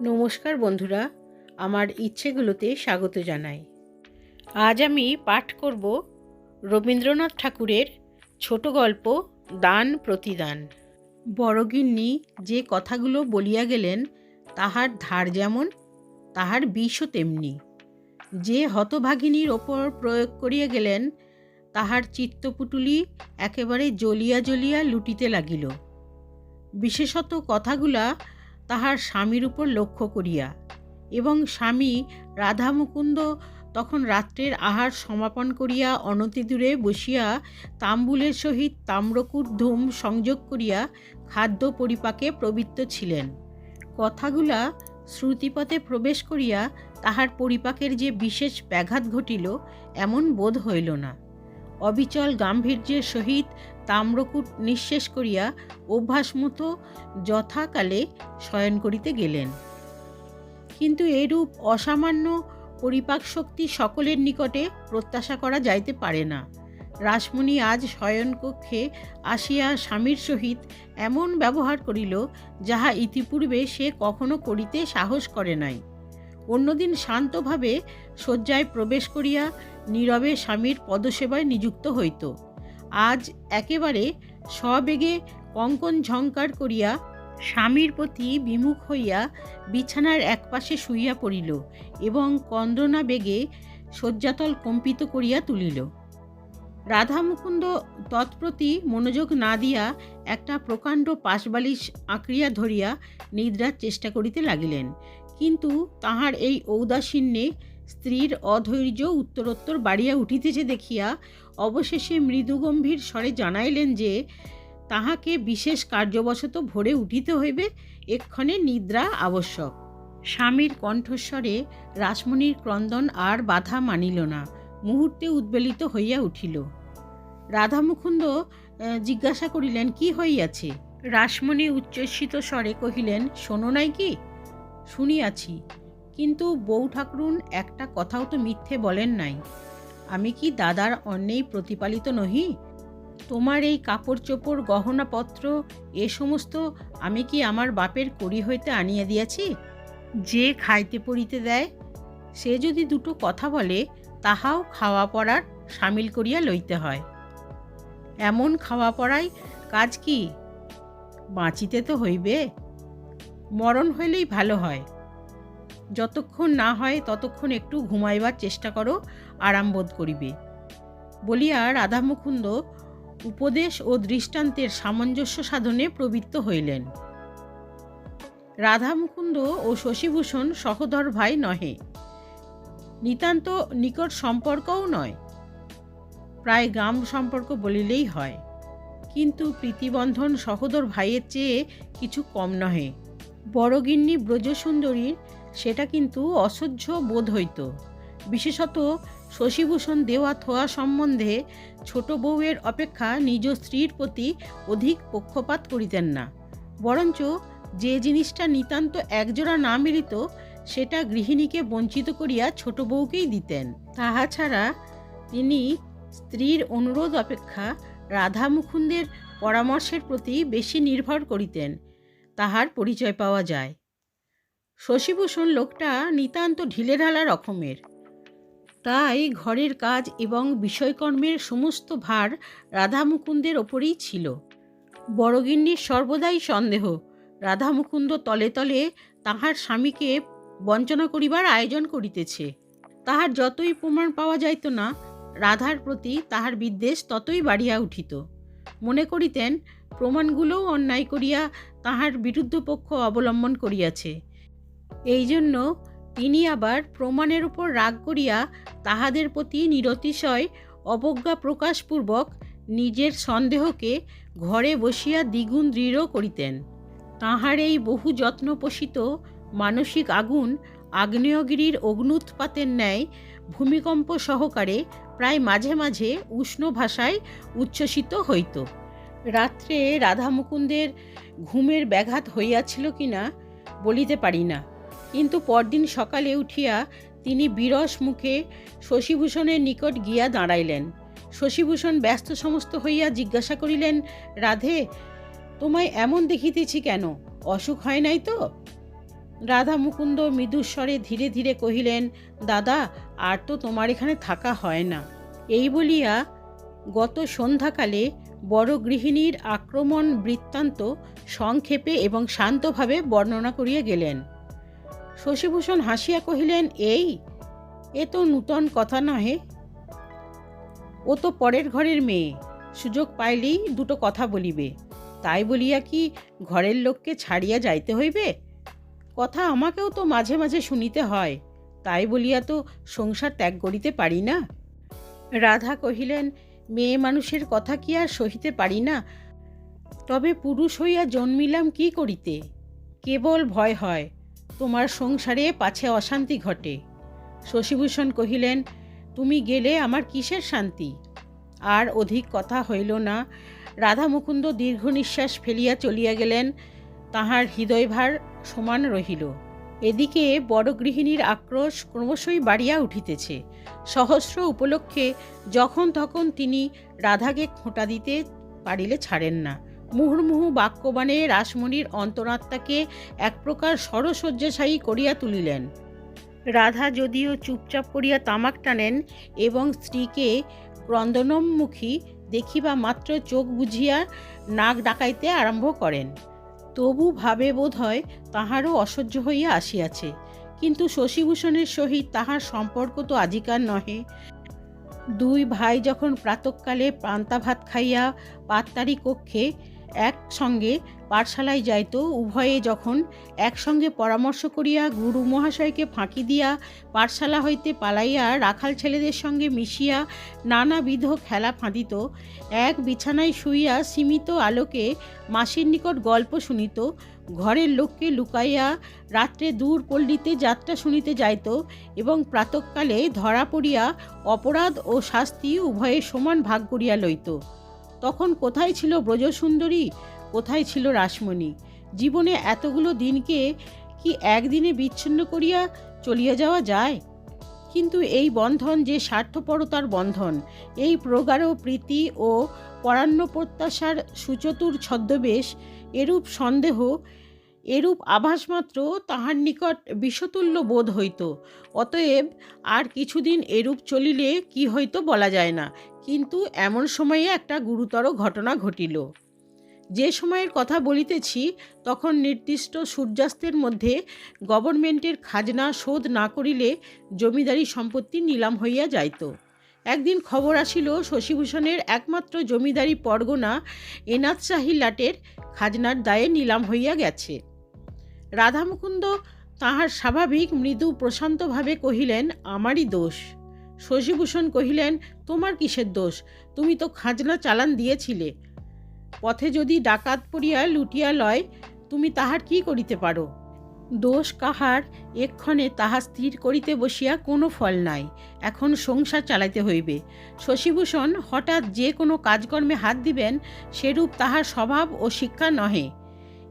নমস্কার বন্ধুরা, আমার ইচ্ছেগুলোতে স্বাগত জানাই। আজ আমি পাঠ করব রবীন্দ্রনাথ ঠাকুরের ছোট গল্প দান প্রতিদান। বড়গিন্নি যে কথাগুলো বলিয়া গেলেন, তাহার ধার যেমন, তাহার বিষও তেমনি। যে হতভাগিনীর ওপর প্রয়োগ করিয়া গেলেন, তাহার চিত্তপুটুলি একেবারে জ্বলিয়া জ্বলিয়া লুটিতে লাগিল। বিশেষত কথাগুলা তাহার স্বামীর উপর লক্ষ্য করিয়া এবং স্বামী রাধামুকুন্দ তখন রাত্রের আহার সমাপন করিয়া অনতিদূরে বসিয়া তাম্বুলের সহিত তাম্রকূট, ধূম সংযোগ করিয়া খাদ্য পরিপাকে প্রবৃত্ত ছিলেন। কথাগুলা শ্রুতিপথে প্রবেশ করিয়া তাহার পরিপাকের যে বিশেষ ব্যাঘাত ঘটিল, এমন বোধ হইল না। অবিচল গাম্ভীর্যের সহিত তাম্রকূট নিঃশেষ করিয়া অভ্যাসমতো যথাকালে শয়ন করিতে গেলেন। কিন্তু এরূপ অসামান্য পরিপাক শক্তি সকলের নিকটে প্রত্যাশা করা যাইতে পারে না। রাসমণি আজ শয়নকক্ষে আসিয়া স্বামীর সহিত এমন ব্যবহার করিল, যাহা ইতিপূর্বে সে কখনো করিতে সাহস করে নাই। অন্যদিন শান্তভাবে শয্যায় প্রবেশ করিয়া নীরবে স্বামীর পদসেবায় নিযুক্ত হইত। আজ একেবারে সবেগে কঙ্কন ঝঙ্কার করিয়া স্বামীর প্রতি বিমুখ হইয়া বিছানার একপাশে শুইয়া পড়িল এবং কন্দ্রনা বেগে শয্যাতল কম্পিত করিয়া তুলিল। রাধামুকুন্দ তৎপ্রতি মনোযোগ না দিয়া একটা প্রকাণ্ড পাশবালিশ আঁকড়িয়া ধরিয়া নিদ্রার চেষ্টা করিতে লাগিলেন। কিন্তু তাহার এই ঔদাসীন্যে স্ত্রীর অধৈর্য উত্তরোত্তর বাড়িয়া উঠিতেছে দেখিয়া অবশেষে মৃদুগম্ভীর স্বরে জানাইলেন যে, তাহাকে বিশেষ কার্যবশত ভোরে উঠিতে হইবে, এক্ষণে নিদ্রা আবশ্যক। স্বামীর কণ্ঠস্বরে রাসমণির ক্রন্দন আর বাধা মানিল না, মুহূর্তে উদ্বেলিত হইয়া উঠিল। রাধামুকুন্দ জিজ্ঞাসা করিলেন, কি হইয়াছে? রাসমণি উচ্চস্বিত স্বরে কহিলেন, শোনো নাই কি? শুনিয়াছি। কিন্তু বউ ঠাকুরুন একটা কথাও তো মিথ্যে বলেন নাই। আমি কি দাদার অন্যেই প্রতিপালিত নহি? তোমার এই কাপড় চোপড় গহনাপত্র, এ সমস্ত আমি কি আমার বাপের করি হইতে আনিয়া দিয়াছি? যে খাইতে পড়িতে দেয়, সে যদি দুটো কথা বলে, তাহাও খাওয়া পড়ার সামিল করিয়া লইতে হয়। এমন খাওয়া পড়াই কাজ কি? বাঁচিতে তো হইবে। মরণ হইলেই ভালো হয়। যতক্ষণ না হয় ততক্ষণ একটু ঘুমাইবার চেষ্টা করো, আরাম বোধ করিবে। বলিয়া রাধামুকুন্দ উপদেশ ও দৃষ্টান্তের সামঞ্জস্য সাধনে প্রবৃত্ত হইলেন। রাধামুকুন্দ ও শশীভূষণ সহোদর ভাই নহে। নিতান্ত নিকট সম্পর্কও নয়। প্রায় গ্রাম সম্পর্ক বলিলেই হয়। কিন্তু প্রীতিবন্ধন সহোদর ভাইয়ের চেয়ে কিছু কম নহে। বড়গিন্নি ব্রজসুন্দরীর সেটা কিন্তু অসহ্য বোধ হইত। বিশেষত শশীভূষণ দেওয়া থোয়া সম্বন্ধে ছোট বউয়ের অপেক্ষা নিজ স্ত্রীর প্রতি অধিক পক্ষপাত করিতেন না। বরঞ্চ যে জিনিসটা নিতান্ত একজোড়া না মিলিত, সেটা গৃহিণীকে বঞ্চিত করিয়া ছোট বউকেই দিতেন। তাহা ছাড়া তিনি স্ত্রীর অনুরোধ অপেক্ষা রাধা মুকুন্দের পরামর্শের প্রতি বেশি নির্ভর করিতেন। তাহার পরিচয় পাওয়া যায়। শশীভূষণ লোকটা নিতান্ত ঢিলেঢালা রকমের। তাই ঘরের কাজ এবং বিষয়কর্মের সমস্ত ভার রাধা মুকুন্দের ওপরেই ছিল। বড়গিন্নির সর্বদাই সন্দেহ রাধা মুকুন্দ তলে তলে তাহার স্বামীকে বঞ্চনা করিবার আয়োজন করিতেছে। তাহার যতই প্রমাণ পাওয়া যাইত না, রাধার প্রতি তাহার বিদ্বেষ ততই বাড়িয়া উঠিত। মনে করিতেন, প্রমাণগুলোও অন্যায় করিয়া তাহার বিরুদ্ধ পক্ষ অবলম্বন করিয়াছে। এই জন্য তিনি আবার প্রমাণের উপর রাগ করিয়া তাহাদের প্রতি নিরতিশয়, অবজ্ঞা প্রকাশপূর্বক নিজের সন্দেহকে ঘরে বসিয়া দ্বিগুণ দৃঢ় করিতেন। তাহার এই বহু যত্নপোষিত মানসিক আগুন আগ্নেয়গিরির অগ্নুৎপাতের ন্যায় ভূমিকম্প সহকারে প্রায় মাঝে মাঝে উষ্ণ ভাষায় উচ্ছ্বসিত হইত। রাত্রে রাধামুকুন্দের ঘুমের ব্যাঘাত হইয়াছিল কিনা বলিতে পারি না। কিন্তু পরদিন সকালে উঠিয়া তিনি বিরস মুখে শশীভূষণের নিকট গিয়া দাঁড়াইলেন। শশীভূষণ ব্যস্ত সমস্ত হইয়া জিজ্ঞাসা করিলেন, রাধে, তোমায় এমন দেখিতেছি কেন? অসুখ হয় নাই তো? রাধা মুকুন্দ মৃদুস্বরে ধীরে ধীরে কহিলেন, দাদা, আর তো তোমার এখানে থাকা হয় না। এই বলিয়া গত সন্ধ্যাকালে বড় গৃহিণীর আক্রমণ বৃত্তান্ত সংক্ষেপে এবং শান্তভাবে বর্ণনা করিয়া গেলেন। শশীভূষণ হাসিয়া কহিলেন, এই, এ তো নূতন কথা নহে। ও তো পরের ঘরের মেয়ে। সুযোগ পাইলেই দুটো কথা বলিবে। তাই বলিয়া কি ঘরের লোককে ছাড়িয়া যাইতে হইবে? কথা আমাকেও তো মাঝে মাঝে শুনিতে হয়। তাই বলিয়া তো সংসার ত্যাগ করিতে পারি না। রাধা কহিলেন, মেয়ে মানুষের কথা কি আর সহিতে পারি না? তবে পুরুষ হইয়া জন্মিলাম কি করিতে? কেবল ভয় হয়। তোমার সংসারে পাছে অশান্তি ঘটে। শশীভূষণ কহিলেন, তুমি গেলে আমার কিসের শান্তি? আর অধিক কথা হইল না। রাধা মুকুন্দ দীর্ঘ নিঃশ্বাস ফেলিয়া চলিয়া গেলেন। তাহার হৃদয়ভার সমান রহিল। এদিকে বড় গৃহিণীর আক্রোশ ক্রমশই বাড়িয়া উঠিতেছে। সহস্র উপলক্ষে যখন তখন তিনি রাধাকে খোঁটা দিতে পারিলে ছাড়েন না। মুহুর্মুহু বাক্যবাণে রাসমণির অন্তরাত্মাকে এক প্রকার সরশয্যাশায়ী করিয়া তুলিলেন। রাধা যদিও চুপচাপ করিয়া তামাক টানেন এবং স্ত্রীকে ক্রন্দনমুখী দেখিবা মাত্র চোখ বুঝিয়া নাক ডাকাইতে আরম্ভ করেন। তবু ভাবে বোধ হয় তাহারও অসহ্য হইয়া আসিয়াছে। কিন্তু শশীভূষণের সহিত তাহার সম্পর্ক তো আজিকার নহে। দুই ভাই যখন প্রাতকালে পান্তা ভাত খাইয়া পাত্তারি কক্ষে একসঙ্গে পাঠশালায় যাইত উভয়ে যখন একসঙ্গে পরামর্শ করিয়া গুরু মহাশয়কে ফাঁকি দিয়া পাঠশালা হইতে পালাইয়া রাখাল ছেলেদের সঙ্গে মিশিয়া নানাবিধ খেলা ফাঁদিত, এক বিছানায় শুইয়া সীমিত আলোকে মাসির নিকট গল্প শুনিত, ঘরের লোককে লুকাইয়া রাত্রে দূর পল্লীতে যাত্রা শুনিতে যাইত এবং প্রাতকালে ধরা পড়িয়া অপরাধ ও শাস্তি উভয়ে সমান ভাগ করিয়া লইত। তখন কোথায় ছিল ব্রজসুন্দরী? কোথায় ছিল রাসমণি? জীবনে এতগুলো দিনকে কি একদিনে বিচ্ছিন্ন করিয়া চলিয়া যাওয়া যায়? কিন্তু এই বন্ধন যে স্বার্থপরতার বন্ধন, এই প্রগাঢ় প্রীতি ও পরাণ্য প্রত্যাশার সুচতুর ছদ্মবেশ, এরূপ সন্দেহ এরূপ আভাসমাত্র তাহার নিকট বিষতুল্য বোধ হইত। অতএব আর কিছুদিন এরূপ চলিলে কি হইতো বলা যায় না। কিন্তু এমন সময়ে একটা গুরুতর ঘটনা ঘটিল। যে সময়ের কথা বলিতেছি, তখন নির্দিষ্ট সূর্যাস্তের মধ্যে গভর্নমেন্টের খাজনা শোধ না করিলে জমিদারি সম্পত্তি নিলাম হইয়া যাইত। একদিন খবর আসিল, শশীভূষণের একমাত্র জমিদারি পরগনা এনাথ শাহী লাটের খাজনার দায়ে নিলাম হইয়া গেছে। রাধামুকুন্দ তাহার স্বাভাবিক মৃদু প্রশান্তভাবে কহিলেন, আমারই দোষ। শশীভূষণ কহিলেন, তোমার কিসের দোষ? তুমি তো খাজনা চালান দিয়েছিলে। পথে যদি ডাকাত পড়িয়া লুটিয়া লয়, তুমি তাহার কি করিতে পারো? দোষ কাহার? এক্ষণে তাহা স্থির করিতে বসিয়া কোনো ফল নাই। এখন সংসার চালাইতে হইবে। শশীভূষণ হঠাৎ যে কোনো কাজকর্মে হাত দিবেন, সেরূপ তাহার স্বভাব ও শিক্ষা নহে।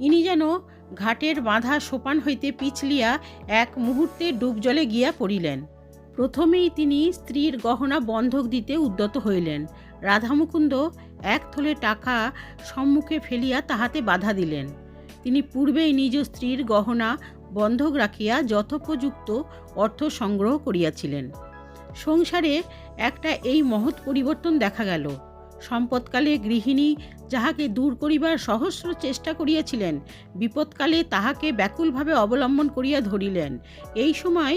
ইনি যেন ঘাটের বাঁধা সোপান হইতে পিছলিয়া এক মুহূর্তে ডুবজলে গিয়া পড়িলেন। প্রথমেই তিনি স্ত্রীর গহনা বন্ধক দিতে উদ্যত হইলেন। রাধামুকুন্দ এক থলে টাকা সম্মুখে ফেলিয়া তাহাতে বাধা দিলেন। তিনি পূর্বেই নিজ স্ত্রীর গহনা বন্ধক রাখিয়া যথোপযুক্ত অর্থ সংগ্রহ করিয়াছিলেন। সংসারে একটা এই মহৎ পরিবর্তন দেখা গেল। সম্পদকালে গৃহিণী যাহাকে দূর করিবার সহস্র চেষ্টা করিয়াছিলেন, বিপদকালে তাহাকে ব্যাকুলভাবে অবলম্বন করিয়া ধরিলেন। এই সময়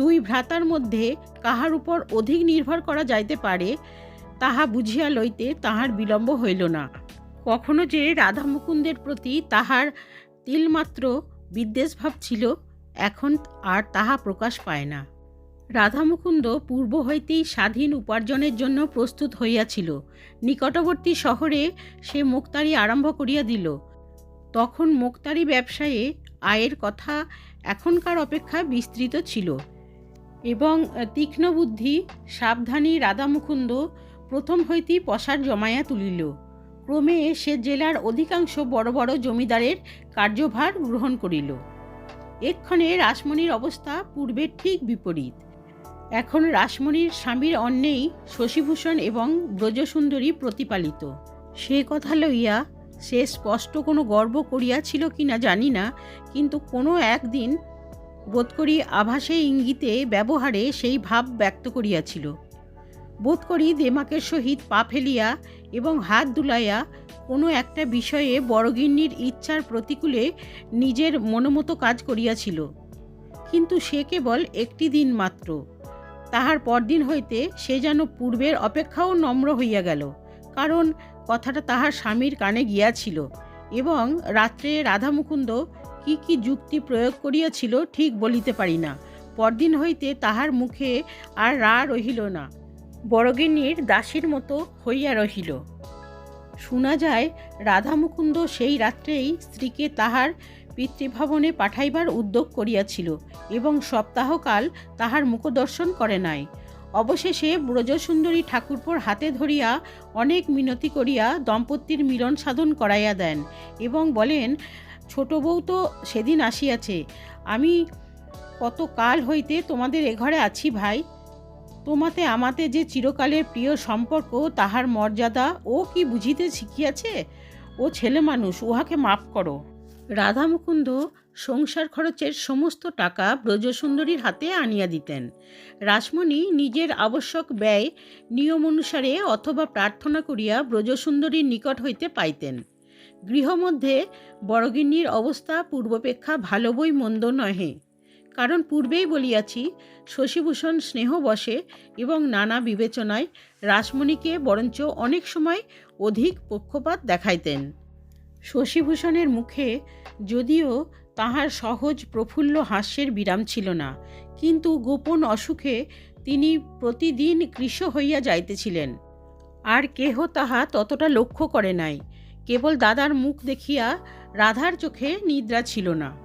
দুই ভ্রাতার মধ্যে কাহার উপর অধিক নির্ভর করা যাইতে পারে, তাহা বুঝিয়া লইতে তাহার বিলম্ব হইল না। কখনো যে রাধা মুকুন্দের প্রতি তাহার তিলমাত্র বিদ্বেষভাব ছিল, এখন আর তাহা প্রকাশ পায় না। রাধা মুকুন্দ পূর্ব হইতেই স্বাধীন উপার্জনের জন্য প্রস্তুত হইয়াছিল। নিকটবর্তী শহরে সে মুক্তারি আরম্ভ করিয়া দিল। তখন মুক্তারি ব্যবসায়ে আয়ের কথা এখনকার অপেক্ষা বিস্তৃত ছিল এবং তীক্ষ্ণ বুদ্ধি সাবধানী রাধামুকুন্দ প্রথম হইতেই পশার জমাইয়া তুলিল। ক্রমে সে জেলার অধিকাংশ বড় বড় জমিদারের কার্যভার গ্রহণ করিল। এক্ষণে রাসমণির অবস্থা পূর্বের ঠিক বিপরীত। এখন রাসমণির স্বামীর অন্যেই শশীভূষণ এবং ব্রজসুন্দরী প্রতিপালিত। সে কথা লইয়া সে স্পষ্ট কোনো গর্ব করিয়াছিল কি না জানি না, কিন্তু কোনো একদিন বোধ করি আভাসে ইঙ্গিতে ব্যবহারে সেই ভাব ব্যক্ত করিয়াছিল। বোধ করি দেমাকের সহিত পা ফেলিয়া এবং হাত দুলাইয়া কোনো একটা বিষয়ে বড়গিন্নির ইচ্ছার প্রতিকূলে নিজের মনোমতো কাজ করিয়াছিল। কিন্তু সে কেবল একটি দিন মাত্র। তাহার পরদিন হইতে সে যেন পূর্বের অপেক্ষাও নম্র হইয়া গেল, কারণ কথাটা তাহার স্বামীর কানে গিয়াছিল এবং রাত্রে রাধামুকুন্দ কি কি যুক্তি প্রয়োগ করিয়াছিল ঠিক বলিতে পারি না। পরদিন হইতে তাহার মুখে আর রা রহিল না বড়গিন্নির দাসীর মতো হইয়া রহিল। শোনা যায়, রাধামুকুন্দ সেই রাত্রেই স্ত্রীকে তাহার পিতৃভবনে পাঠাইবার উদ্যোগ করিয়াছিল এবং সপ্তাহকাল তাহার মুখদর্শন করে নাই। অবশেষে ব্রজসুন্দরী ঠাকুরপোর হাতে ধরিয়া অনেক মিনতি করিয়া দম্পতির মিলন সাধন করাইয়া দেন এবং বলেন, ছোট বউ তো সেদিন আসিয়াছে। আমি কত কাল হইতে তোমাদের এ ঘরে আছি ভাই। তোমাতে আমাতে যে চিরকালের প্রিয় সম্পর্ক, তাহার মর্যাদা ও কি বুঝিতে শিখিয়াছে? ও ছেলে মানুষ, উহাকে মাফ করো। রাধামুকুন্দ সংসার খরচের সমস্ত টাকা ব্রজসুন্দরীর হাতে আনিয়া দিতেন। রাসমণি নিজের আবশ্যক ব্যয় নিয়ম অনুসারে অথবা প্রার্থনা করিয়া ব্রজসুন্দরীর নিকট হইতে পাইতেন। গৃহমধ্যে বড়গিন্নির অবস্থা পূর্বাপেক্ষা ভালো বই মন্দ নহে। কারণ পূর্বেই বলিয়াছি, শশীভূষণ স্নেহ বসে এবং নানা বিবেচনায় রাসমণিকে বরঞ্চ অনেক সময় অধিক পক্ষপাত দেখাইতেন। শশীভূষণের মুখে যদিও তাহার সহজ প্রফুল্ল হাস্যের বিরাম ছিল না, কিন্তু গোপন অসুখে তিনি প্রতিদিন কৃষ হইয়া যাইতেছিলেন। আর কেহ তাহা ততটা লক্ষ্য করে নাই, কেবল দাদার মুখ দেখিয়া রাধার চোখে নিদ্রা ছিল না।